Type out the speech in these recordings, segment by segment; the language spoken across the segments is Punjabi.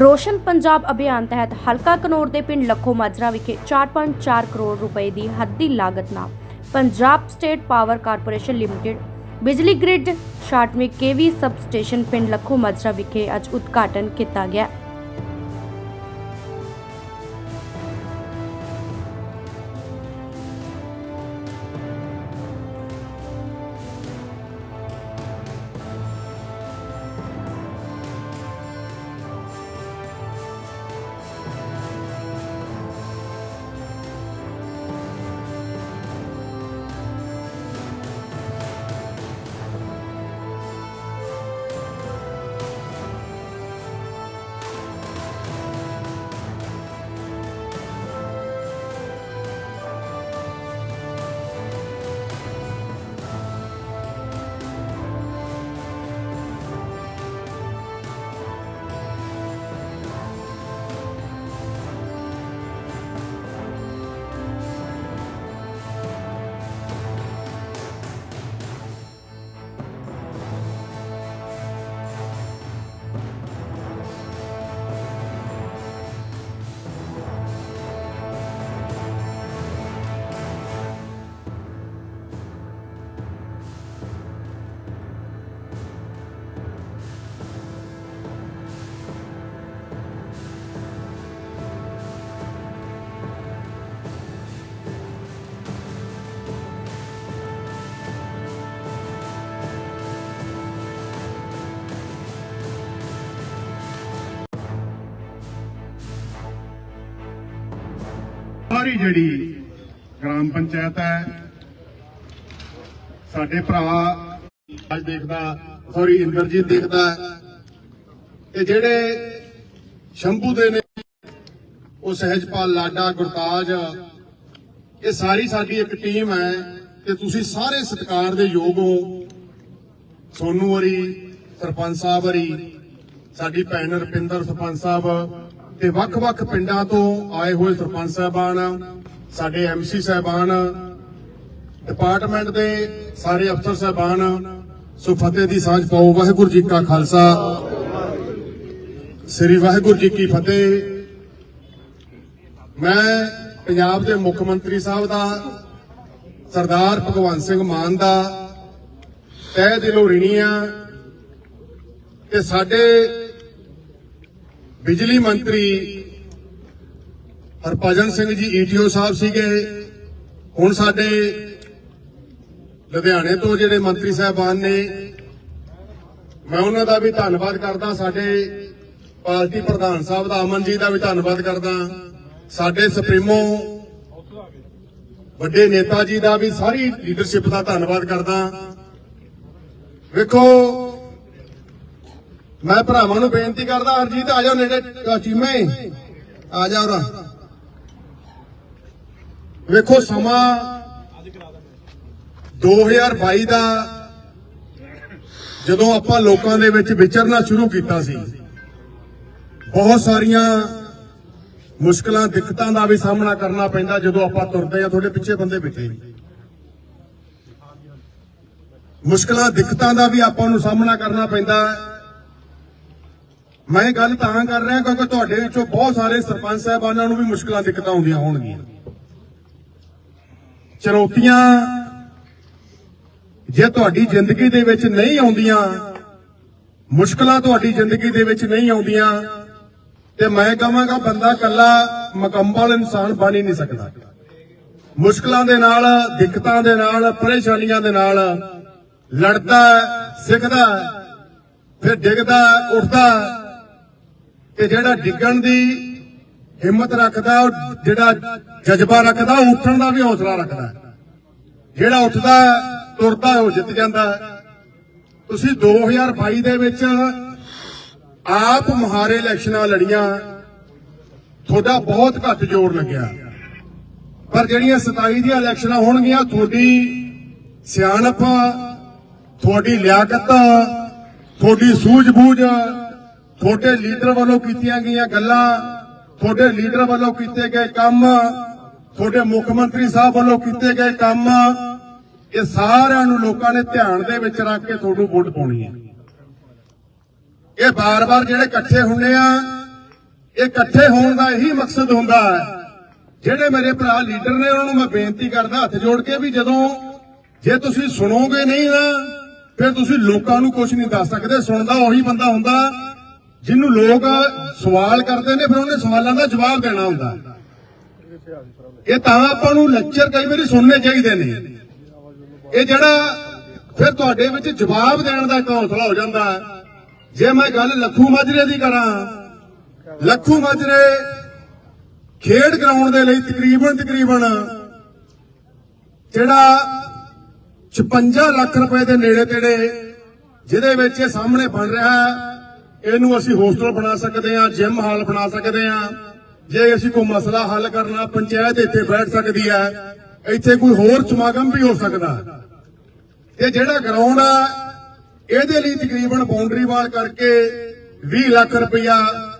ਰੋਸ਼ਨ ਪੰਜਾਬ ਅਭਿਆਨ ਤਹਿਤ ਹਲਕਾ ਕਨੌਰ ਦੇ ਪਿੰਡ ਲੱਖੋ ਮਾਜਰਾ ਵਿਖੇ 4.4 ਕਰੋੜ ਰੁਪਏ ਦੀ ਹੱਦੀ ਲਾਗਤ ਨਾਲ Punjab state power corporation limited ਬਿਜਲੀ ਗ੍ਰਿਡ, ਸ਼ਾਟਮਿਕ ਕੇਵੀ ਸਬ ਸਟੇਸ਼ਨ ਪਿੰਡ ਲੱਖੋ ਮਾਜਰਾ ਵਿਖੇ ਅੱਜ ਉਦਘਾਟਨ ਕੀਤਾ ਗਿਆ। ਸਾਰੀ ਜਿਹੜੀ ਗ੍ਰਾਮ ਪੰਚਾਇਤ ਹੈ, ਸਾਡੇ ਭਰਾ ਅੱਜ ਦੇਖਦਾ, ਸੌਰੀ, ਇੰਦਰਜੀਤ ਦੇਖਦਾ ਤੇ ਜਿਹੜੇ ਸ਼ੰਭੂ ਦੇ ਨੇ, ਉਹ ਸਹਿਜਪਾਲ ਲਾਡਾ, ਗੁਰਤਾਜ, ਇਹ ਸਾਰੀ ਸਾਡੀ ਇੱਕ ਟੀਮ ਹੈ ਤੇ ਤੁਸੀਂ ਸਾਰੇ ਸਤਿਕਾਰ ਦੇ ਯੋਗ ਹੋ। ਸੋਨੂ ਵਰੀ ਸਰਪੰਚ ਸਾਹਿਬ ਵਰੀ ਸਾਡੀ ਭੈਣ ਰਪਿੰਦਰ ਸਰਪੰਚ ਸਾਹਿਬ ਤੇ ਵੱਖ-ਵੱਖ ਪਿੰਡਾਂ ਤੋਂ ਆਏ ਹੋਏ ਸਰਪੰਚ ਸਾਹਿਬਾਨ, ਸਾਡੇ ਐਮਸੀ ਸਾਹਿਬਾਨ ਡਿਪਾਰਟਮੈਂਟ ਦੇ ਸਾਰੇ ਅਫਸਰ ਸਾਹਿਬਾਨ ਸੋ ਫਤਿਹ ਦੀ ਸਾਂਝ ਪਾਓ। ਵਾਹਿਗੁਰੂ ਜੀ ਕਾ ਖਾਲਸਾ। ਸ੍ਰੀ ਵਾਹਿਗੁਰੂ ਜੀ ਕੀ ਫਤਿਹ। ਮੈਂ ਪੰਜਾਬ ਦੇ ਮੁੱਖ ਮੰਤਰੀ ਸਾਹਿਬ ਦਾ, ਸਰਦਾਰ ਭਗਵੰਤ ਸਿੰਘ ਮਾਨ ਦਾ, ਤਹਿ ਦਿਲੋਂ ਰਿਣੀ ਆ। ਤੇ ਸਾਡੇ ਬਿਜਲੀ ਮੰਤਰੀ ਹਰਭਜਨ ਸਿੰਘ ਜੀ ਈਟੀਓ ਸਾਹਿਬ ਸੀਗੇ। ਹੁਣ ਸਾਡੇ ਲੁਧਿਆਣੇ ਤੋਂ ਜਿਹੜੇ ਮੰਤਰੀ ਸਾਹਿਬਾਨ ਨੇ, ਮੈਂ ਉਹਨਾਂ ਦਾ ਵੀ ਧੰਨਵਾਦ ਕਰਦਾ। ਸਾਡੇ ਪਾਰਟੀ ਪ੍ਰਧਾਨ ਸਾਹਿਬ ਦਾ ਅਮਨ ਜੀ ਦਾ ਵੀ ਧੰਨਵਾਦ ਕਰਦਾ। ਸਾਡੇ ਸੁਪਰੀਮੋ ਵੱਡੇ ਨੇਤਾ ਜੀ ਦਾ ਵੀ ਸਾਰੀ ਲੀਡਰਸ਼ਿਪ ਦਾ ਧੰਨਵਾਦ ਕਰਦਾ। ਵੇਖੋ ਮੈਂ ਭਰਾਵਾਂ ਨੂੰ ਬੇਨਤੀ ਕਰਦਾ, ਹਰਜੀਤ, ਆ ਜਾਓ ਨੇੜੇ ਚੀਮੇ ਆ ਜਾਓ ਰਾ ਵੇਖੋ, ਸਮਾਂ 2022 ਦਾ ਜਦੋਂ ਆਪਾਂ ਲੋਕਾਂ ਦੇ ਵਿੱਚ ਵਿਚਰਨਾ ਸ਼ੁਰੂ ਕੀਤਾ ਸੀ, ਬਹੁਤ ਸਾਰੀਆਂ ਮੁਸ਼ਕਲਾਂ, ਦਿੱਕਤਾਂ ਦਾ ਵੀ ਸਾਹਮਣਾ ਕਰਨਾ ਪੈਂਦਾ ਜਦੋਂ ਆਪਾਂ ਤੁਰਦੇ ਆ ਤੁਹਾਡੇ ਪਿੱਛੇ ਬੰਦੇ ਬੈਠੇ ਨੇ ਮੁਸ਼ਕਲਾਂ, ਦਿੱਕਤਾਂ ਦਾ ਵੀ ਆਪਾਂ ਨੂੰ ਸਾਹਮਣਾ ਕਰਨਾ ਪੈਂਦਾ। ਹੈ ਮੈਂ ਗੱਲ ਤਾਂ ਕਰ ਰਿਹਾ ਕਿਉਂਕਿ ਤੁਹਾਡੇ ਵਿੱਚੋਂ ਬਹੁਤ ਸਾਰੇ ਸਰਪੰਚ ਸਾਹਿਬਾਨਾਂ ਨੂੰ ਵੀ ਮੁਸ਼ਕਲਾਂ, ਦਿੱਕਤਾਂ ਆਉਂਦੀਆਂ ਹੋਣਗੀਆਂ। ਚੁਣੌਤੀਆਂ ਜੇ ਤੁਹਾਡੀ ਜ਼ਿੰਦਗੀ ਦੇ ਵਿੱਚ ਨਹੀਂ ਆਉਂਦੀਆਂ, ਮੁਸ਼ਕਲਾਂ ਤੁਹਾਡੀ ਜ਼ਿੰਦਗੀ ਦੇ ਵਿੱਚ ਨਹੀਂ ਆਉਂਦੀਆਂ, ਤੇ ਮੈਂ ਕਹਾਂਗਾ ਬੰਦਾ ਕੱਲਾ ਮੁਕੰਮਲ ਇਨਸਾਨ ਬਣ ਹੀ ਨਹੀਂ ਸਕਦਾ। ਮੁਸ਼ਕਲਾਂ ਦੇ ਨਾਲ, ਦਿੱਕਤਾਂ ਦੇ ਨਾਲ, ਪਰੇਸ਼ਾਨੀਆਂ ਦੇ ਨਾਲ ਲੜਦਾ, ਸਿੱਖਦਾ, ਫਿਰ ਡਿੱਗਦਾ, ਉੱਠਦਾ ਤੇ ਜਿਹੜਾ ਡਿੱਗਣ ਦੀ ਹਿੰਮਤ ਰੱਖਦਾ, ਉਹ ਜਿਹੜਾ ਜਜ਼ਬਾ ਰੱਖਦਾ, ਉਹ ਉੱਠਣ ਦਾ ਵੀ ਹੌਸਲਾ ਰੱਖਦਾ। ਜਿਹੜਾ ਉੱਠਦਾ, ਤੁਰਦਾ, ਉਹ ਜਿੱਤ ਜਾਂਦਾ। ਤੁਸੀਂ 2022 ਦੇ ਵਿੱਚ ਆਪ ਮਹਾਰੇ ਇਲੈਕਸ਼ਨਾਂ ਲੜੀਆਂ, ਤੁਹਾਡਾ ਬਹੁਤ ਘੱਟ ਜ਼ੋਰ ਲੱਗਿਆ। ਪਰ ਜਿਹੜੀਆਂ 27 ਦੀਆਂ ਇਲੈਕਸ਼ਨਾਂ ਹੋਣਗੀਆਂ, ਤੁਹਾਡੀ ਸਿਆਣਪ, ਤੁਹਾਡੀ ਲਿਆਕਤ, ਤੁਹਾਡੀ ਸੂਝ-ਬੂਝ ਤੁਹਾਡੇ ਲੀਡਰ ਵੱਲੋਂ ਕੀਤੀਆਂ ਗਈਆਂ ਗੱਲਾਂ, ਤੁਹਾਡੇ ਲੀਡਰ ਵੱਲੋਂ ਕੀਤੇ ਗਏ ਕੰਮ, ਤੁਹਾਡੇ ਮੁੱਖ ਮੰਤਰੀ ਸਾਹਿਬ ਵੱਲੋਂ ਕੀਤੇ ਗਏ ਕੰਮ, ਇਹ ਸਾਰਿਆਂ ਨੂੰ ਲੋਕਾਂ ਨੇ ਧਿਆਨ ਦੇ ਵਿੱਚ ਰੱਖ ਕੇ ਤੁਹਾਨੂੰ ਵੋਟ ਪਾਉਣੀ ਹੈ। ਇਹ ਬਾਰ-ਬਾਰ ਜਿਹੜੇ ਇਕੱਠੇ ਹੁੰਨੇ ਆ, ਇਹ ਇਕੱਠੇ ਹੋਣ ਦਾ ਇਹੀ ਮਕਸਦ ਹੁੰਦਾ ਹੈ। ਜਿਹੜੇ ਮੇਰੇ ਭਰਾ ਲੀਡਰ ਨੇ, ਉਹਨਾਂ ਨੂੰ ਮੈਂ ਬੇਨਤੀ ਕਰਦਾ ਹੱਥ ਜੋੜ ਕੇ ਵੀ ਜਦੋਂ ਜੇ ਤੁਸੀਂ ਸੁਣੋਗੇ ਨਹੀਂ ਨਾ, ਫਿਰ ਤੁਸੀਂ ਲੋਕਾਂ ਨੂੰ ਕੁਝ ਨਹੀਂ ਦੱਸ ਸਕਦੇ। ਸੁਣਦਾ ਉਹੀ ਬੰਦਾ ਹੁੰਦਾ ਜਿਹਨੂੰ ਲੋਕ ਸਵਾਲ ਕਰਦੇ ਨੇ, ਫਿਰ ਉਹਨੇ ਸਵਾਲਾਂ ਦਾ ਜਵਾਬ ਦੇਣਾ ਹੁੰਦਾ। ਇਹ ਤਾਂ ਆਪਾਂ ਨੂੰ ਲੈਕਚਰ ਕਈ ਵਾਰੀ ਸੁਣਨੇ ਚਾਹੀਦੇ ਨੇ। ਇਹ ਜਿਹੜਾ ਫਿਰ ਤੁਹਾਡੇ ਵਿੱਚ ਜਵਾਬ ਦੇਣ ਦਾ ਇੱਕ ਹੌਸਲਾ ਹੋ ਜਾਂਦਾ ਜੇ ਮੈਂ ਗੱਲ ਲੱਖੂ ਮਾਜਰੇ ਦੀ ਕਰਾਂ, ਲੱਖੂ ਮਾਜਰੇ ਖੇਡ ਗਰਾਊਂਡ ਦੇ ਲਈ ਤਕਰੀਬਨ ਤਕਰੀਬਨ ਜਿਹੜਾ 56 ਲੱਖ ਰੁਪਏ ਦੇ ਨੇੜੇ ਤੇੜੇ ਜਿਹਦੇ ਵਿੱਚ ਇਹ ਸਾਹਮਣੇ ਬਣ ਰਿਹਾ ਹੈ ਇਹਨੂੰ ਅਸੀਂ ਹੋਸਟਲ ਬਣਾ ਸਕਦੇ ਹਾਂ ਜਿਮ ਹਾਲ ਬਣਾ ਸਕਦੇ ਹਾਂ। ਜੇ ਅਸੀਂ ਕੋਈ ਮਸਲਾ ਹੱਲ ਕਰਨਾ, ਪੰਚਾਇਤ ਇੱਥੇ ਬੈਠ ਸਕਦੀ ਹੈ। ਇੱਥੇ ਕੋਈ ਹੋਰ ਸਮਾਗਮ ਵੀ ਹੋ ਸਕਦਾ। ਇਹ ਜਿਹੜਾ ਗਰਾਊਂਡ ਆ, ਇਹਦੇ ਲਈ ਤਕਰੀਬਨ ਬਾਉਂਡਰੀ ਵਾਲ ਕਰਕੇ 20 ਲੱਖ ਰੁਪਇਆ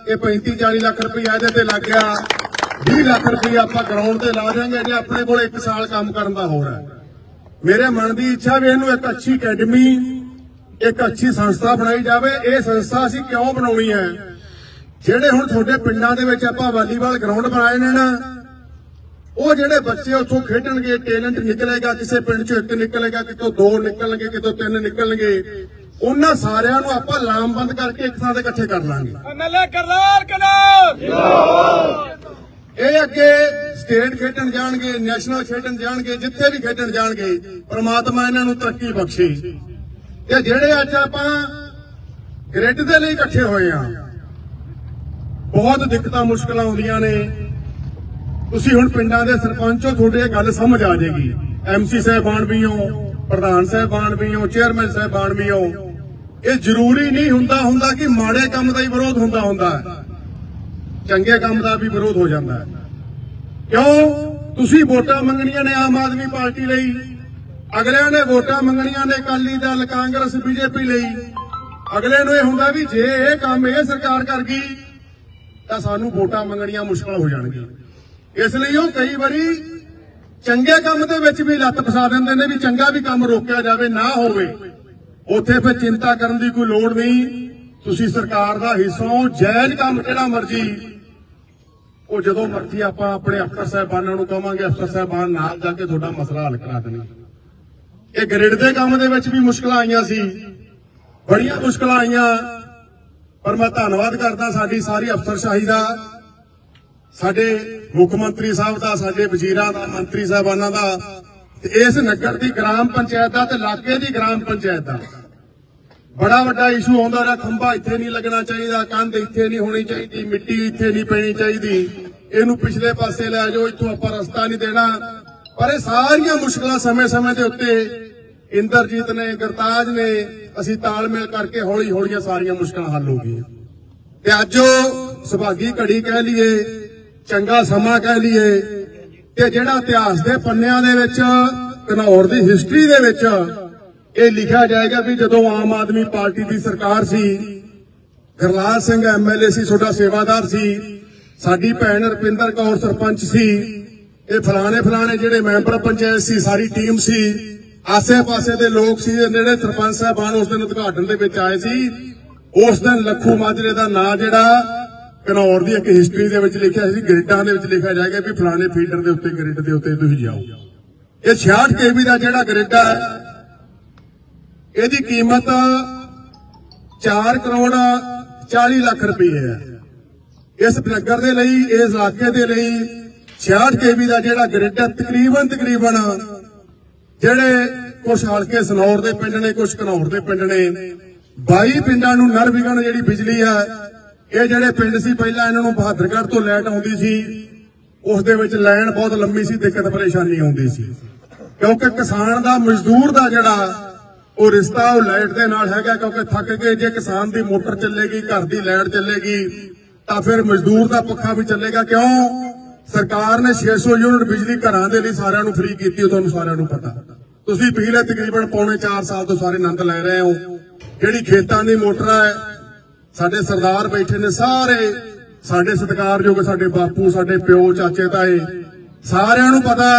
ਇਹ 35 40 ਲੱਖ ਰੁਪਇਆ ਇਹਦੇ ਤੇ ਲੱਗ ਗਿਆ। 20 ਲੱਖ ਰੁਪਇਆ ਆਪਾਂ ਗਰਾਊਂਡ ਤੇ ਲਾ ਦਿਆਂਗੇ ਜੇ ਆਪਣੇ ਕੋਲ 1 ਸਾਲ ਕੰਮ ਕਰਨ ਦਾ ਹੋਰ ਹੈ। ਮੇਰੇ ਮਨ ਦੀ ਇੱਛਾ ਵੀ ਇਹਨੂੰ ਇੱਕ ਅੱਛੀ ਅਕੈਡਮੀ ਇੱਕ ਅੱਛੀ ਸੰਸਥਾ ਬਣਾਈ ਜਾਵੇ ਇਹ ਸੰਸਥਾ ਅਸੀਂ ਕਿਉਂ ਬਣਾਉਣੀ ਹੈ? ਜਿਹੜੇ ਹੁਣ ਤੁਹਾਡੇ ਪਿੰਡਾਂ ਦੇ ਵਿੱਚ ਆਪਾਂ ਵਾਲੀਬਾਲ ਗਰਾਊਂਡ ਬਣਾਏ ਨੇ ਨਾ ਉਹ ਜਿਹੜੇ ਬੱਚੇ ਉੱਥੋਂ ਖੇਡਣਗੇ ਟੈਲੈਂਟ ਨਿਕਲੇਗਾ ਕਿਸੇ ਪਿੰਡ ਚੋਂ ਇੱਕ ਨਿਕਲੇਗਾ ਕਿਤੋਂ ਦੋ ਨਿਕਲਣਗੇ ਕਿਤੋਂ ਤਿੰਨ ਨਿਕਲਣਗੇ ਉਹਨਾਂ ਸਾਰਿਆਂ ਨੂੰ ਆਪਾਂ ਲਾਮਬੰਦ ਕਰਕੇ ਇੱਕ ਥਾਂ ਤੇ ਇਕੱਠੇ ਕਰ ਲਾਂਗੇ। ਐਮਐਲਏ ਕਰਨਾਲ ਕਨਾਲ! ਇਹ ਅੱਗੇ ਸਟੇਟ ਖੇਡਣ ਜਾਣਗੇ ਨੈਸ਼ਨਲ ਖੇਡਣ ਜਾਣਗੇ ਜਿੱਥੇ ਵੀ ਖੇਡਣ ਜਾਣਗੇ ਪ੍ਰਮਾਤਮਾ ਇਹਨਾਂ ਨੂੰ ਤਰੱਕੀ ਬਖਸ਼ੇ। ਤੇ ਜਿਹੜੇ ਅੱਜ ਆਪਾਂ ਗ੍ਰਿਡ ਦੇ ਲਈ ਇਕੱਠੇ ਹੋਏ ਆ ਬਹੁਤ ਦਿੱਕਤਾਂ, ਮੁਸ਼ਕਲਾਂ ਆਉਂਦੀਆਂ ਨੇ। ਤੁਸੀਂ ਹੁਣ ਪਿੰਡਾਂ ਦੇ ਸਰਪੰਚੋ, ਤੁਹਾਡੇ ਇਹ ਗੱਲ ਸਮਝ ਆ ਜਾਏਗੀ। ਐਮਸੀ ਸਾਹਿਬਾਨ ਵੀ ਹੋ, ਪ੍ਰਧਾਨ ਸਾਹਿਬਾਨ ਵੀ ਹੋ ਚੇਅਰਮੈਨ ਸਾਹਿਬਾਨ ਵੀ ਹੋ। ਇਹ ਜ਼ਰੂਰੀ ਨਹੀਂ ਹੁੰਦਾ ਹੁੰਦਾ ਕਿ ਮਾੜੇ ਕੰਮ ਦਾ ਹੀ ਵਿਰੋਧ ਹੁੰਦਾ ਹੁੰਦਾ ਚੰਗੇ ਕੰਮ ਦਾ ਵੀ ਵਿਰੋਧ ਹੋ ਜਾਂਦਾ ਕਿਉਂ? ਤੁਸੀਂ ਵੋਟਾਂ ਮੰਗਣੀਆਂ ਨੇ ਆਮ ਆਦਮੀ ਪਾਰਟੀ ਲਈ। ਅਗਲਿਆਂ ਨੇ ਵੋਟਾਂ ਮੰਗਣੀਆਂ ਨੇ ਅਕਾਲੀ ਦਲ, ਕਾਂਗਰਸ, ਬੀਜੇਪੀ ਲਈ। ਅਗਲੇ ਨੂੰ ਇਹ ਹੁੰਦਾ ਵੀ ਜੇ ਇਹ ਕੰਮ ਇਹ ਸਰਕਾਰ ਕਰ ਗਈ, ਤਾਂ ਸਾਨੂੰ ਵੋਟਾਂ ਮੰਗਣੀਆਂ ਮੁਸ਼ਕਲ ਹੋ ਜਾਣਗੀਆਂ। ਇਸ ਲਈ ਉਹ ਕਈ ਵਾਰੀ ਚੰਗੇ ਕੰਮ ਦੇ ਵਿੱਚ ਵੀ ਲੱਤ ਫਸਾ ਦਿੰਦੇ ਨੇ ਵੀ ਚੰਗਾ ਵੀ ਕੰਮ ਰੋਕਿਆ ਜਾਵੇ, ਨਾ ਹੋਵੇ। ਉੱਥੇ ਫਿਰ ਚਿੰਤਾ ਕਰਨ ਦੀ ਕੋਈ ਲੋੜ ਨਹੀਂ। ਤੁਸੀਂ ਸਰਕਾਰ ਦਾ ਹਿੱਸਾ ਹੋ ਜਾਇਜ਼ ਕੰਮ ਕਿਹੜਾ ਮਰਜ਼ੀ। ਉਹ ਜਦੋਂ ਮਰਜ਼ੀ ਆਪਾਂ ਆਪਣੇ ਅਫਸਰ ਸਾਹਿਬਾਨਾਂ ਨੂੰ ਕਹਾਂਗੇ ਅਫਸਰ ਸਾਹਿਬਾਨ ਨਾਲ ਜਾ ਕੇ ਤੁਹਾਡਾ ਮਸਲਾ ਹੱਲ ਕਰਾ ਦੇਣਗੇ। ਇਹ ਗ੍ਰਿਡ ਦੇ ਕੰਮ ਦੇ ਵਿੱਚ ਵੀ ਮੁਸ਼ਕਲਾਂ ਆਈਆਂ ਸੀ। ਬੜੀਆਂ ਮੁਸ਼ਕਲਾਂ ਆਈਆਂ। ਪਰ ਮੈਂ ਧੰਨਵਾਦ ਕਰਦਾ ਸਾਡੀ ਸਾਰੀ ਅਫਸਰਸ਼ਾਹੀ ਦਾ, ਸਾਡੇ ਮੁੱਖ ਮੰਤਰੀ ਸਾਹਿਬ ਦਾ, ਸਾਡੇ ਵਜ਼ੀਰਾਂ ਦਾ, ਮੰਤਰੀ ਸਾਹਿਬਾਨਾਂ ਦਾ ਤੇ ਇਸ ਨਗਰ ਦੀ ਗ੍ਰਾਮ ਪੰਚਾਇਤ ਦਾ ਤੇ ਇਲਾਕੇ ਦੀ ਗ੍ਰਾਮ ਪੰਚਾਇਤ ਦਾ। ਬੜਾ ਵੱਡਾ ਇਸ਼ੂ ਆਉਂਦਾ ਰਿਹਾ, ਖੰਭਾ ਇੱਥੇ ਨਹੀਂ ਲੱਗਣਾ ਚਾਹੀਦਾ, ਕੰਧ ਇੱਥੇ ਨਹੀਂ ਹੋਣੀ ਚਾਹੀਦੀ, ਮਿੱਟੀ ਇੱਥੇ ਨਹੀਂ ਪੈਣੀ ਚਾਹੀਦੀ। ਇਹਨੂੰ ਪਿਛਲੇ ਪਾਸੇ ਲੈ ਜਾਓ, ਇੱਥੋਂ ਆਪਾਂ ਰਸਤਾ ਨਹੀਂ ਦੇਣਾ। ਪਰ ਇਹ ਸਾਰੀਆਂ ਮੁਸ਼ਕਲਾਂ ਸਮੇਂ-ਸਮੇਂ ਦੇ ਉੱਤੇ ਇੰਦਰਜੀਤ ਨੇ, ਗਰਤਾਜ ਨੇ, ਅਸੀਂ ਤਾਲਮੇਲ ਕਰਕੇ ਹੌਲੀ ਹੌਲੀਆਂ ਸਾਰੀਆਂ ਮੁਸ਼ਕਲਾਂ ਹੱਲ ਹੋ ਗਈਆਂ। ਤੇ ਅੱਜ ਸੁਭਾਗੀ ਘੜੀ ਕਹਿ ਲਈਏ, ਚੰਗਾ ਸਮਾਂ ਕਹਿ ਲਈਏ, ਤੇ ਜਿਹੜਾ ਇਤਿਹਾਸ ਦੇ ਪੰਨਿਆਂ ਦੇ ਵਿੱਚ, ਘਨੌਰ ਦੀ ਹਿਸਟਰੀ ਦੇ ਵਿੱਚ, ਇਹ ਲਿਖਿਆ ਜਾਏਗਾ ਵੀ ਜਦੋਂ ਆਮ ਆਦਮੀ ਪਾਰਟੀ ਦੀ ਸਰਕਾਰ ਸੀ, ਗਰਲਾਲ ਸਿੰਘ ਐਮਐਲਏ ਸੀ ਤੁਹਾਡਾ ਸੇਵਾਦਾਰ ਸੀ, ਸਾਡੀ ਭੈਣ ਰਪਿੰਦਰ ਕੌਰ ਸਰਪੰਚ ਸੀ, ਇਹ ਫਲਾਣੇ ਫਲਾਣੇ ਜਿਹੜੇ ਮੈਂਬਰ ਪੰਚਾਇਤ ਸੀ, ਸਾਰੀ ਟੀਮ ਸੀ ਆਸੇ-ਪਾਸੇ ਦੇ ਲੋਕ ਸੀ, ਜਿਹੜੇ ਸਰਪੰਚ ਸਾਹਿਬਾਨ ਉਸ ਦਿਨ ਉਦਘਾਟਨ ਦੇ ਵਿੱਚ ਆਏ ਸੀ। ਉਸ ਦਿਨ ਲੱਖੂ ਮਾਜਰੇ ਦਾ ਨਾਂ ਜਿਹੜਾ ਘਨੌਰ ਦੀ ਇੱਕ ਹਿਸਟਰੀ ਦੇ ਵਿੱਚ ਲਿਖਿਆ ਸੀ, ਗ੍ਰਿਡਾਂ ਦੇ ਵਿੱਚ ਲਿਖਿਆ ਜਾਏਗਾ ਵੀ ਫਲਾਣੇ ਫੀਡਰ ਦੇ ਉੱਤੇ ਗ੍ਰਿਡ ਦੇ ਉੱਤੇ ਤੁਸੀਂ ਜਾਓ। ਇਹ 66 ਕੇਵੀ ਦਾ ਜਿਹੜਾ ਗ੍ਰਿਡ ਹੈ ਇਹਦੀ ਕੀਮਤ 4 ਕਰੋੜ 40 ਲੱਖ ਰੁਪਏ ਹੈ। ਇਸ ਨਗਰ ਦੇ ਲਈ, ਇਸ ਇਲਾਕੇ ਦੇ ਲਈ 66 ਕੇਵੀ ਦਾ ਜਿਹੜਾ ਗ੍ਰਿਡ ਹੈ ਤਕਰੀਬਨ ਤਕਰੀਬਨ ਜਿਹੜੇ ਕੁਝ ਹਲਕੇ ਸਨੌਰ ਦੇ ਪਿੰਡ ਨੇ ਕੁਝ ਘਨੌਰ ਦੇ ਪਿੰਡ ਨੇ 22 ਪਿੰਡਾਂ ਨੂੰ ਨਰ ਵਿਗਣ ਜਿਹੜੀ ਬਿਜਲੀ ਹੈ, ਇਹ ਜਿਹੜੇ ਪਿੰਡ ਸੀ, ਪਹਿਲਾਂ ਇਹਨਾਂ ਨੂੰ ਬਹਾਦਰਗੜ੍ਹ ਤੋਂ ਲੈਟ ਆਉਂਦੀ ਸੀ, ਉਸ ਦੇ ਵਿੱਚ ਲਾਈਨ ਬਹੁਤ ਲੰਮੀ ਸੀ, ਦਿੱਕਤ ਪਰੇਸ਼ਾਨੀ ਆਉਂਦੀ ਸੀ। ਕਿਉਂਕਿ ਕਿਸਾਨ ਦਾ, ਮਜ਼ਦੂਰ ਦਾ ਜਿਹੜਾ ਉਹ ਰਿਸ਼ਤਾ, ਉਹ ਲਾਈਟ ਦੇ ਨਾਲ ਹੈਗਾ, ਕਿਉਂਕਿ ਥੱਕ ਕੇ ਜੇ ਕਿਸਾਨ ਦੀ ਮੋਟਰ ਚੱਲੇਗੀ, ਘਰ ਦੀ ਲਾਈਟ ਚੱਲੇਗੀ, ਤਾਂ ਫਿਰ ਮਜ਼ਦੂਰ ਦਾ ਪੱਖਾ ਵੀ ਚੱਲੇਗਾ। ਕਿਉਂ? ਸਰਕਾਰ ਨੇ 600 ਯੂਨਿਟ ਬਿਜਲੀ ਘਰਾਂ ਦੇ ਲਈ ਸਾਰਿਆਂ ਨੂੰ ਫ੍ਰੀ ਕੀਤੀ ਉਹ ਤੁਹਾਨੂੰ ਸਾਰਿਆਂ ਨੂੰ ਪਤਾ। ਤੁਸੀਂ ਪਿਛਲੇ ਤਕਰੀਬਨ ਪੌਣੇ 4 ਸਾਲ ਤੋਂ ਸਾਰੇ ਆਨੰਦ ਲੈ ਰਹੇ ਹੋ। ਜਿਹੜੀ ਖੇਤਾਂ ਦੀ ਮੋਟਰ ਹੈ, ਸਾਡੇ ਸਰਦਾਰ ਬੈਠੇ ਨੇ ਸਾਰੇ। ਸਾਡੇ ਸਤਿਕਾਰਯੋਗ ਸਾਡੇ ਬਾਪੂ, ਸਾਡੇ ਪਿਓ, ਚਾਚੇ, ਤਾਏ, ਸਾਰਿਆਂ ਨੂੰ ਪਤਾ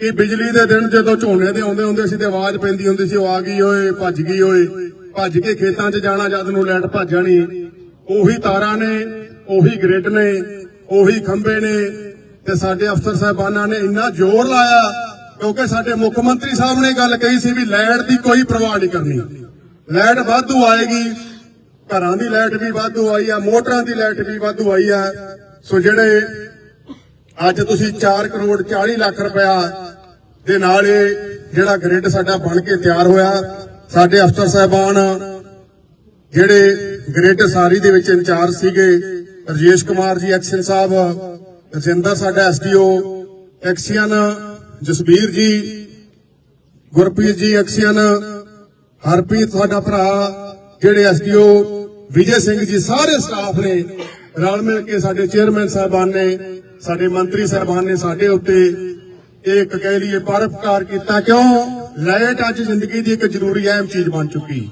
ਕਿ ਬਿਜਲੀ ਦੇ ਦਿਨ ਜਦੋਂ ਝੋਨੇ ਦੇ ਆਉਂਦੇ ਹੁੰਦੇ ਸੀ ਤੇ ਆਵਾਜ਼ ਪੈਂਦੀ ਹੁੰਦੀ ਸੀ, ਉਹ ਆ ਗਈ ਓਏ, ਭੱਜ ਗਈ ਓਏ। ਭੱਜ ਕੇ ਖੇਤਾਂ 'ਚ ਜਾਣਾ ਜਦ ਨੂੰ ਲੈਟ ਭੱਜ ਜਾਣੀ। ਉਹੀ ਤਾਰਾਂ ਨੇ, ਉਹੀ ਗ੍ਰਿਡ ਨੇ। ਉਹੀ ਖੰਭੇ ਨੇ ਤੇ ਸਾਡੇ ਅਫਸਰ ਸਾਹਿਬਾਨਾਂ ਨੇ ਇੰਨਾ ਜ਼ੋਰ ਲਾਇਆ, ਕਿਉਂਕਿ ਸਾਡੇ ਮੁੱਖ ਮੰਤਰੀ ਸਾਹਿਬ ਨੇ ਗੱਲ ਕਹੀ ਸੀ ਵੀ ਲੈਟ ਦੀ ਕੋਈ ਪਰਵਾਹ ਨਹੀਂ ਕਰਨੀ। ਲੈਟ ਵਾਧੂ ਆਏਗੀ, ਘਰਾਂ ਦੀ ਲਾਈਟ ਵੀ ਵਾਧੂ ਆਈ ਆ, ਮੋਟਰਾਂ ਦੀ ਲਾਈਟ ਵੀ ਵਾਧੂ ਆਈ ਆ। ਸੋ ਜਿਹੜੇ ਅੱਜ ਤੁਸੀਂ 4 ਕਰੋੜ 40 ਲੱਖ ਰੁਪਇਆ ਦੇ ਨਾਲ ਇਹ ਜਿਹੜਾ ਗ੍ਰਿਡ ਸਾਡਾ ਬਣ ਕੇ ਤਿਆਰ ਹੋਇਆ, ਸਾਡੇ ਅਫਸਰ ਸਾਹਿਬਾਨ ਜਿਹੜੇ ਗ੍ਰਿਡ ਸਾਰੀ ਦੇ ਵਿੱਚ ਇੰਚਾਰਜ ਸੀਗੇ ਰਜੇਸ਼ ਕੁਮਾਰ ਜੀ, ਐਕਸ਼ਨ ਸਾਹਿਬ, ਰਜਿੰਦਰ ਸਾਡਾ ਐਸਡੀਓ, ਐਕਸੀਅਨ ਜਸਬੀਰ ਜੀ, ਗੁਰਪ੍ਰੀਤ ਜੀ, ਐਕਸੀਅਨ, ਹਰਪ੍ਰੀਤ ਸਾਡਾ ਭਰਾ, ਜਿਹੜੇ ਐਸਡੀਓ, ਵਿਜੇ ਸਿੰਘ ਜੀ, ਸਾਰੇ ਸਟਾਫ ਨੇ, ਰਲ ਮਿਲ ਕੇ ਸਾਡੇ ਚੇਅਰਮੈਨ ਸਾਹਿਬਾਨ ਨੇ, ਸਾਡੇ ਮੰਤਰੀ ਸਾਹਿਬਾਨ ਨੇ ਸਾਡੇ ਉੱਤੇ ਇਹ ਕਹਿ ਲਈਏ ਪਰਉਪਕਾਰ ਕੀਤਾ। ਕਿਉਂ? ਲਾਈਟ ਅੱਜ ਜ਼ਿੰਦਗੀ ਦੀ ਇੱਕ ਜ਼ਰੂਰੀ ਅਹਿਮ ਚੀਜ਼ ਬਣ ਚੁੱਕੀ।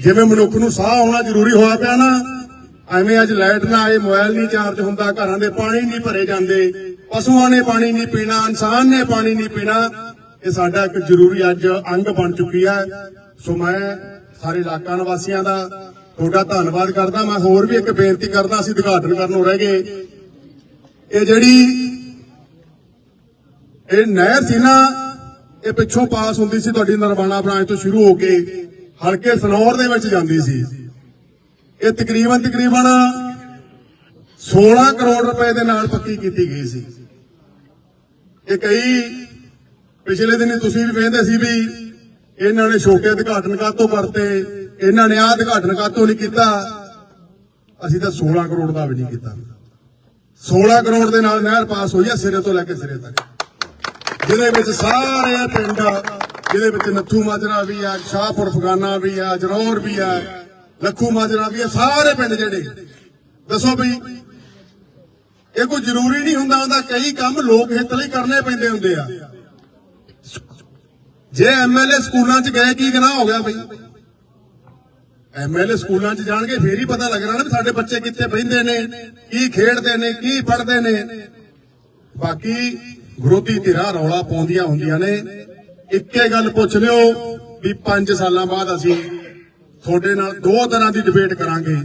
ਜਿਵੇਂ ਮਨੁੱਖ ਨੂੰ ਸਾਹ ਆਉਣਾ ਜ਼ਰੂਰੀ ਹੋਇਆ ਪਿਆ ਨਾ ਐਵੇਂ ਅੱਜ ਲਾਈਟ ਨਾ ਆਏ, ਮੋਬਾਈਲ ਨਹੀਂ ਚਾਰਜ ਹੁੰਦਾ, ਘਰਾਂ ਦੇ ਪਾਣੀ ਨਹੀਂ ਭਰੇ ਜਾਂਦੇ, ਪਸ਼ੂਆਂ ਨੇ ਪਾਣੀ ਨਹੀਂ ਪੀਣਾ, ਇਨਸਾਨ ਨੇ ਪਾਣੀ ਨਹੀਂ ਪੀਣਾ, ਇਹ ਸਾਡਾ ਇੱਕ ਜ਼ਰੂਰੀ ਅੱਜ ਅੰਗ ਬਣ ਚੁੱਕੀ ਹੈ ਸੋ ਮੈਂ ਸਾਰੇ ਇਲਾਕਾ ਨਿਵਾਸੀਆਂ ਦਾ ਤੁਹਾਡਾ ਧੰਨਵਾਦ ਕਰਦਾ। ਮੈਂ ਹੋਰ ਵੀ ਇੱਕ ਬੇਨਤੀ ਕਰਦਾ, ਅਸੀਂ ਉਦਘਾਟਨ ਕਰਨ ਨੂੰ ਰਹਿ ਗਏ। ਇਹ ਜਿਹੜੀ ਇਹ ਨਹਿਰ ਸੀ ਨਾ, ਇਹ ਪਿੱਛੋਂ ਪਾਸ ਹੁੰਦੀ ਸੀ, ਤੁਹਾਡੀ ਨਰਵਾਣਾ ਬ੍ਰਾਂਚ ਤੋਂ ਸ਼ੁਰੂ ਹੋ ਕੇ ਹਲਕੇ ਸਨੌਰ ਦੇ ਵਿੱਚ ਜਾਂਦੀ ਸੀ। ਇਹ ਤਕਰੀਬਨ ਤਕਰੀਬਨ 16 ਕਰੋੜ ਰੁਪਏ ਦੇ ਨਾਲ ਪੱਕੀ ਕੀਤੀ ਗਈ ਸੀ। ਇਹ ਕਈ ਪਿਛਲੇ ਦਿਨੀ ਤੁਸੀਂ ਵੀ ਕਹਿੰਦੇ ਸੀ ਵੀ ਇਹਨਾਂ ਨੇ ਛੋਟੇ ਉਦਘਾਟਨ ਕਾਤੋਂ ਕਰਤੇ ਇਹਨਾਂ ਨੇ ਆਹ ਉਦਘਾਟਨ ਕਾਤੋਂ ਨਹੀਂ ਕੀਤਾ। ਅਸੀਂ ਤਾਂ 16 ਕਰੋੜ ਦਾ ਵੀ ਨਹੀਂ ਕੀਤਾ। 16 ਕਰੋੜ ਦੇ ਨਾਲ ਨਹਿਰ ਪਾਸ ਹੋਈ ਹੈ ਸਿਰੇ ਤੋਂ ਲੈ ਕੇ ਸਿਰੇ ਤੱਕ। ਜਿਹਦੇ ਵਿੱਚ ਸਾਰੇ ਪਿੰਡ, ਜਿਹਦੇ ਵਿੱਚ ਨੱਥੂ ਮਾਜਰਾ ਵੀ ਆ, ਸ਼ਾਹਪੁਰ ਫਗਾਨਾ ਵੀ ਆ, ਜਰੌਰ ਵੀ ਆ ਲੱਖੂ ਮਾਜਰਾ ਵੀ ਆ ਸਾਰੇ ਪਿੰਡ ਜਿਹੜੇ ਦੱਸੋ ਬਈ, ਇਹ ਕੋਈ ਜ਼ਰੂਰੀ ਨਹੀਂ ਹੁੰਦਾ ਹੁੰਦਾ ਕਈ ਕੰਮ ਲੋਕ ਹਿੱਤ ਲਈ ਕਰਨੇ ਪੈਂਦੇ ਹੁੰਦੇ ਆ। ਜੇ ਐਮਐਲਏ ਸਕੂਲਾਂ 'ਚ ਗਏ, ਕੀ ਗੁਨਾਹ ਹੋ ਗਿਆ ਬਈ? ਐਮਐਲਏ ਸਕੂਲਾਂ 'ਚ ਜਾਣਗੇ, ਫੇਰ ਹੀ ਪਤਾ ਲੱਗਣਾ ਨਾ ਵੀ ਸਾਡੇ ਬੱਚੇ ਕਿੱਥੇ ਬਹਿੰਦੇ ਨੇ, ਕੀ ਖੇਡਦੇ ਨੇ, ਕੀ ਪੜ੍ਹਦੇ ਨੇ। ਬਾਕੀ ਵਿਰੋਧੀ ਧਿਰਾਂ ਰੌਲਾ ਪਾਉਂਦੀਆਂ ਹੁੰਦੀਆਂ ਨੇ। ਇੱਕੇ ਗੱਲ ਪੁੱਛ ਲਿਓ ਵੀ 5 ਸਾਲਾਂ ਬਾਅਦ ਅਸੀਂ ਤੁਹਾਡੇ ਨਾਲ ਦੋ ਤਰ੍ਹਾਂ ਦੀ ਡਿਬੇਟ ਕਰਾਂਗੇ।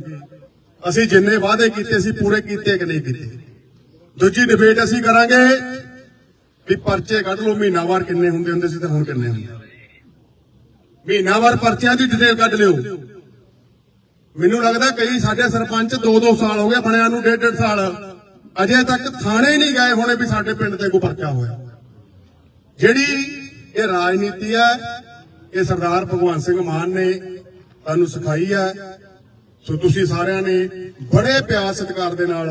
ਅਸੀਂ ਜਿੰਨੇ ਵਾਅਦੇ ਕੀਤੇ ਸੀ, ਪੂਰੇ ਕੀਤੇ ਕਿ ਨਹੀਂ ਕੀਤੇ? ਦੂਜੀ ਡਿਬੇਟ ਅਸੀਂ ਕਰਾਂਗੇ ਵੀ ਪਰਚੇ ਕੱਢ ਲਓ, ਮਹੀਨਾਵਾਰ ਕਿੰਨੇ ਹੁੰਦੇ ਹੁੰਦੇ ਸੀ ਤੇ ਹੁਣ ਕਿੰਨੇ ਹੁੰਦੇ ਮਹੀਨਾਵਾਰ ਪਰਚਿਆਂ ਦੀ ਡਿਟੇਲ ਕੱਢ ਲਿਓ। ਮੈਨੂੰ ਲੱਗਦਾ ਕਈ ਸਾਡੇ ਸਰਪੰਚ 2-2 ਸਾਲ ਹੋ ਗਏ ਬਣਿਆ ਨੂੰ ਡੇਢ ਡੇਢ ਸਾਲ। ਅਜੇ ਤੱਕ ਥਾਣੇ ਨਹੀਂ ਗਏ ਹੋਣੇ ਵੀ ਸਾਡੇ ਪਿੰਡ ਤੇ ਕੋਈ ਪਰਚਾ ਹੋਇਆ। ਜਿਹੜੀ ਇਹ ਰਾਜਨੀਤੀ ਹੈ, ਇਹ ਸਰਦਾਰ ਭਗਵੰਤ ਸਿੰਘ ਮਾਨ ਨੇ ਤੁਹਾਨੂੰ ਸਿਖਾਈ ਹੈ ਸੋ ਤੁਸੀਂ ਸਾਰਿਆਂ ਨੇ ਬੜੇ ਪਿਆਰ ਸਤਿਕਾਰ ਦੇ ਨਾਲ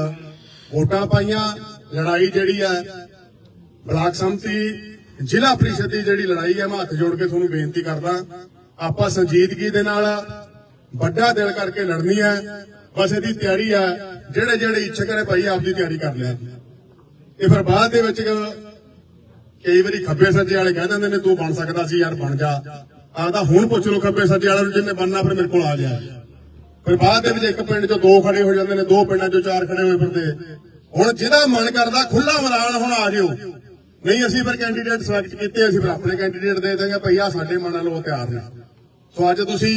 ਵੋਟਾਂ ਪਾਈਆਂ। ਲੜਾਈ ਜਿਹੜੀ ਹੈ ਬਲਾਕ ਸੰਮਤੀ, ਜ਼ਿਲ੍ਹਾ ਪ੍ਰੀਸ਼ਦ ਦੀ ਜਿਹੜੀ ਲੜਾਈ ਹੈ ਮੈਂ ਹੱਥ ਜੋੜ ਕੇ ਤੁਹਾਨੂੰ ਬੇਨਤੀ ਕਰਦਾ। ਆਪਾਂ ਸੰਜੀਦਗੀ ਦੇ ਨਾਲ ਵੱਡਾ ਦਿਲ ਕਰਕੇ ਲੜਨੀ ਹੈ ਬਸ ਇਹਦੀ ਤਿਆਰੀ ਹੈ ਜਿਹੜੇ ਜਿਹੜੇ ਇੱਛਕ ਨੇ ਭਾਈ ਆਪਦੀ ਤਿਆਰੀ ਕਰ ਲਿਆ। ਇਹ ਫਿਰ ਬਾਅਦ ਦੇ ਵਿੱਚ ਕਈ ਵਾਰੀ ਖੱਬੇ ਸੱਜੇ ਵਾਲੇ ਕਹਿ ਦਿੰਦੇ ਨੇ, ਤੂੰ ਬਣ ਸਕਦਾ ਸੀ ਯਾਰ, ਬਣ ਜਾ। ਆਦਾ ਹੁਣ ਪੁੱਛ ਲਓ ਖੱਬੇ ਸੱਜੇ ਵਾਲੇ ਨੂੰ ਜਿੰਨੇ ਬਣਨਾ ਫਿਰ ਮੇਰੇ ਕੋਲ ਆ ਗਿਆ। ਫਿਰ ਬਾਅਦ ਦੇ ਵਿੱਚ ਇੱਕ ਪਿੰਡ 'ਚੋਂ ਦੋ ਖੜੇ ਹੋ ਜਾਂਦੇ ਨੇ, ਦੋ ਪਿੰਡਾਂ 'ਚੋਂ ਚਾਰ ਖੜੇ ਹੋਏ ਫਿਰਦੇ। ਹੁਣ ਜਿਹਦਾ ਮਨ ਕਰਦਾ ਖੁੱਲਾ ਮੈਦਾਨ ਹੁਣ ਆ ਜਿਓ। ਨਹੀਂ, ਅਸੀਂ ਫਿਰ ਕੈਂਡੀਡੇਟ ਸਿਲੈਕਟ ਕੀਤੇ, ਅਸੀਂ ਫਿਰ ਆਪਣੇ ਕੈਂਡੀਡੇਟ ਦੇ ਦਾਂਗੇ ਭਈ ਆ ਸਾਡੇ ਮਨ ਨਾਲ ਉਹ ਤਿਆਰ ਨੇ। ਸੋ ਅੱਜ ਤੁਸੀਂ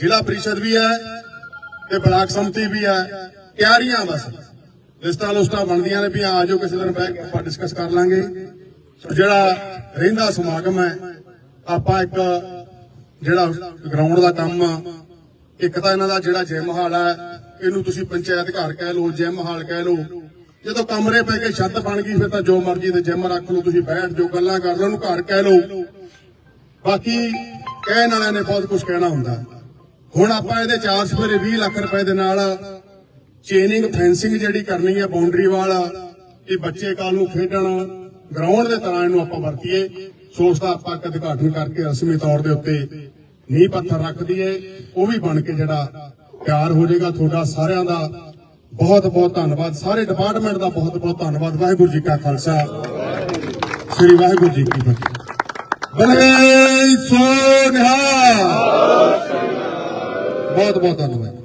ਜ਼ਿਲ੍ਹਾ ਪ੍ਰੀਸ਼ਦ ਵੀ ਹੈ ਤੇ ਬਲਾਕ ਸੰਮਤੀ ਵੀ ਹੈ, ਤਿਆਰੀਆਂ ਬਸ। ਲਿਸਟਾਂ ਲੁਸਟਾਂ ਬਣਦੀਆਂ ਨੇ ਵੀ ਆ ਜਾਓ, ਕਿਸੇ ਦਿਨ ਬੈਠ ਆਪਾਂ ਡਿਸਕਸ ਕਰ ਲਾਂਗੇ। ਜਿਹੜਾ ਰਹਿੰਦਾ ਸਮਾਗਮ ਹੈ, ਆਪਾਂ ਇੱਕ ਜਿਹੜਾ ਗਰਾਊਂਡ ਦਾ ਕੰਮ ਆ, ਇੱਕ ਤਾਂ ਇਹਨਾਂ ਦਾ ਜਿਹੜਾ ਜਿਮ ਹਾਲ ਹੈ ਇਹਨੂੰ ਤੁਸੀਂ ਪੰਚਾਇਤ ਘਰ ਕਹਿ ਲਓ ਜਿਮ ਹਾਲ ਕਹਿ ਲਓ। ਜਦੋਂ ਕਮਰੇ ਪੈ ਕੇ ਛੱਤ ਬਣ ਗਈ, ਫਿਰ ਤਾਂ ਜੋ ਮਰਜ਼ੀ ਤੇ ਜਿਮ ਰੱਖ ਲਓ, ਤੁਸੀਂ ਬੈਠ ਜੋ ਗੱਲਾਂ ਕਰ ਲਓ, ਉਹਨੂੰ ਘਰ ਕਹਿ ਲਓ। ਬਾਕੀ ਕਹਿਣ ਵਾਲਿਆਂ ਨੇ ਬਹੁਤ ਕੁਝ ਕਹਿਣਾ ਹੁੰਦਾ। ਹੁਣ ਆਪਾਂ ਇਹਦੇ ਚਾਰ ਸਵੇਰੇ 20 ਲੱਖ ਰੁਪਏ ਦੇ ਨਾਲ ਚੇਨਿੰਗ ਫੈਂਸਿੰਗ ਜਿਹੜੀ ਕਰਨੀ ਹੈ ਬਾਉਂਡਰੀ ਵਾਲ ਇਹ ਬੱਚੇ ਕੱਲ ਨੂੰ ਖੇਡਣ ਗਰਾਊਂਡ ਦੇ ਤਰ੍ਹਾਂ ਇਹਨੂੰ ਆਪਾਂ ਵਰਤੀਏ। ਸੋਚਦਾ ਆਪਾਂ ਇੱਕ ਉਦਘਾਟਨ ਕਰਕੇ ਰਸਮੀ ਤੌਰ ਦੇ ਉੱਤੇ ਨੀਂਹ ਪੱਥਰ ਰੱਖ ਦਈਏ, ਉਹ ਵੀ ਬਣ ਕੇ ਜਿਹੜਾ ਤਿਆਰ ਹੋ ਜਾਏਗਾ। ਤੁਹਾਡਾ ਸਾਰਿਆਂ ਦਾ ਬਹੁਤ ਬਹੁਤ ਧੰਨਵਾਦ। ਸਾਰੇ ਡਿਪਾਰਟਮੈਂਟ ਦਾ ਬਹੁਤ ਬਹੁਤ ਧੰਨਵਾਦ। ਵਾਹਿਗੁਰੂ ਜੀ ਕਾ ਖਾਲਸਾ। ਸ੍ਰੀ ਵਾਹਿਗੁਰੂ ਜੀ ਕੀ ਫਤਿਹ। ਬਲੇ ਸੋ ਬਹੁਤ ਬਹੁਤ ਧੰਨਵਾਦ।